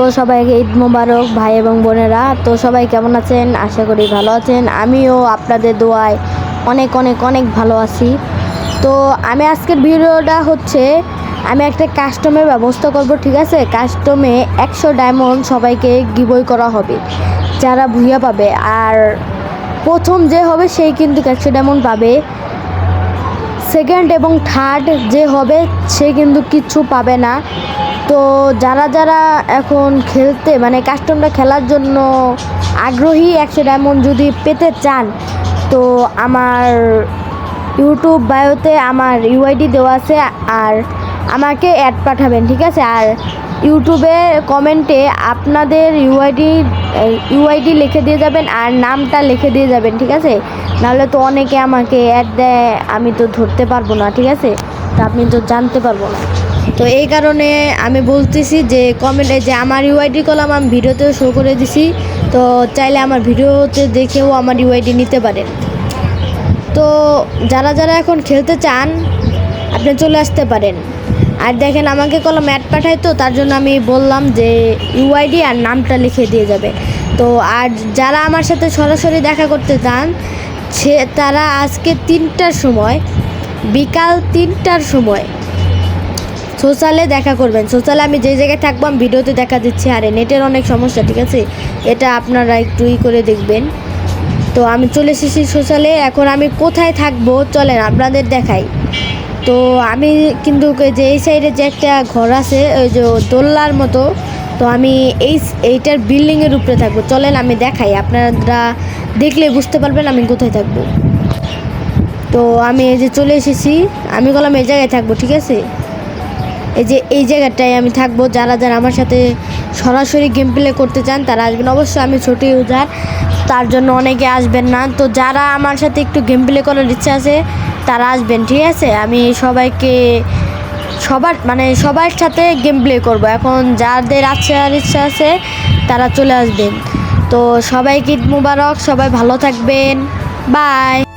তো সবাইকে ঈদ মোবারক, ভাই এবং বোনেরা। তো সবাই কেমন আছেন? আশা করি ভালো আছেন। আমিও আপনাদের দোয়ায় অনেক অনেক অনেক ভালো আছি। তো আমি আজকের ভিডিওটা হচ্ছে, আমি একটা কাস্টমের ব্যবস্থা করব, ঠিক আছে? কাস্টমে একশো ডায়মন্ড সবাইকে গিবই করা হবে, যারা ভুইয়া পাবে। আর প্রথম যে হবে সেই কিন্তু একশো ডায়মন্ড পাবে। সেকেন্ড এবং থার্ড যে হবে, সে কিন্তু কিচ্ছু পাবে না। তো যারা যারা এখন খেলতে মানে কাস্টমটা খেলার জন্য আগ্রহী, একশো ডায়মন্ড যদি পেতে চান, তো আমার ইউটিউব বায়োতে আমার ইউআইডি দেওয়া আছে আর আমাকে অ্যাড পাঠাবেন, ঠিক আছে? আর ইউটিউবে কমেন্টে আপনাদের ইউআইডি ইউআইডি লিখে দিয়ে যাবেন আর নামটা লিখে দিয়ে যাবেন, ঠিক আছে? নাহলে তো অনেকে আমাকে অ্যাড দেয়, আমি তো ধরতে পারব না, ঠিক আছে? তা আপনি তো জানতে পারব না। তো এই কারণে আমি বলতেছি যে কমেন্টে যে আমার ইউআইডি কলাম আমি ভিডিওতেও শো করে দিছি। তো চাইলে আমার ভিডিওতে দেখেও আমার ইউআইডি নিতে পারেন। তো যারা যারা এখন খেলতে চান, আপনি চলে আসতে পারেন। আর দেখেন আমাকে কলম অ্যাড পাঠায় তো, তার জন্য আমি বললাম যে ইউআইডি আর নামটা লিখে দিয়ে যাবে। তো আর যারা আমার সাথে সরাসরি দেখা করতে চান, সে তারা আজকে তিনটার সময়, বিকাল তিনটার সময় সোশ্যালে দেখা করবেন। সোশ্যালে আমি যে জায়গায় থাকব, আমি ভিডিওতে দেখা দিচ্ছি। আরে নেটের অনেক সমস্যা, ঠিক আছে? এটা আপনারা একটু ই করে দেখবেন। তো আমি চলে এসেছি সোশ্যালে। এখন আমি কোথায় থাকব? চলেন আপনাদের দেখাই। তো আমি কিন্তু যে এই সাইডে যে একটা ঘর আছে, ওই যে দোল্লার মতো, তো আমি এই এইটার বিল্ডিংয়ের উপরে থাকব। চলেন আমি দেখাই। আপনারা দেখলে বুঝতে পারবেন আমি কোথায় থাকব। তো আমি এই যে চলে এসেছি। আমি বললাম এই জায়গায় থাকব, ঠিক আছে? এই যে, এই জায়গাটায় আমি থাকব। যারা যারা আমার সাথে সরাসরি গেম প্লে করতে চান, তারা আসবেন। অবশ্যই আমি ছোট ইউজার তার জন্য অনেকে আসবেন না। তো যারা আমার সাথে একটু গেম প্লে করার ইচ্ছা আছে, তারা আসবেন, ঠিক আছে? আমি সবাইকে, সবার মানে সবার সাথে গেম প্লে করব। এখন যাদের আসার ইচ্ছা আছে, তারা চলে আসবেন। তো সবাইকে ঈদ মুবারক, সবাই ভালো থাকবেন। বাই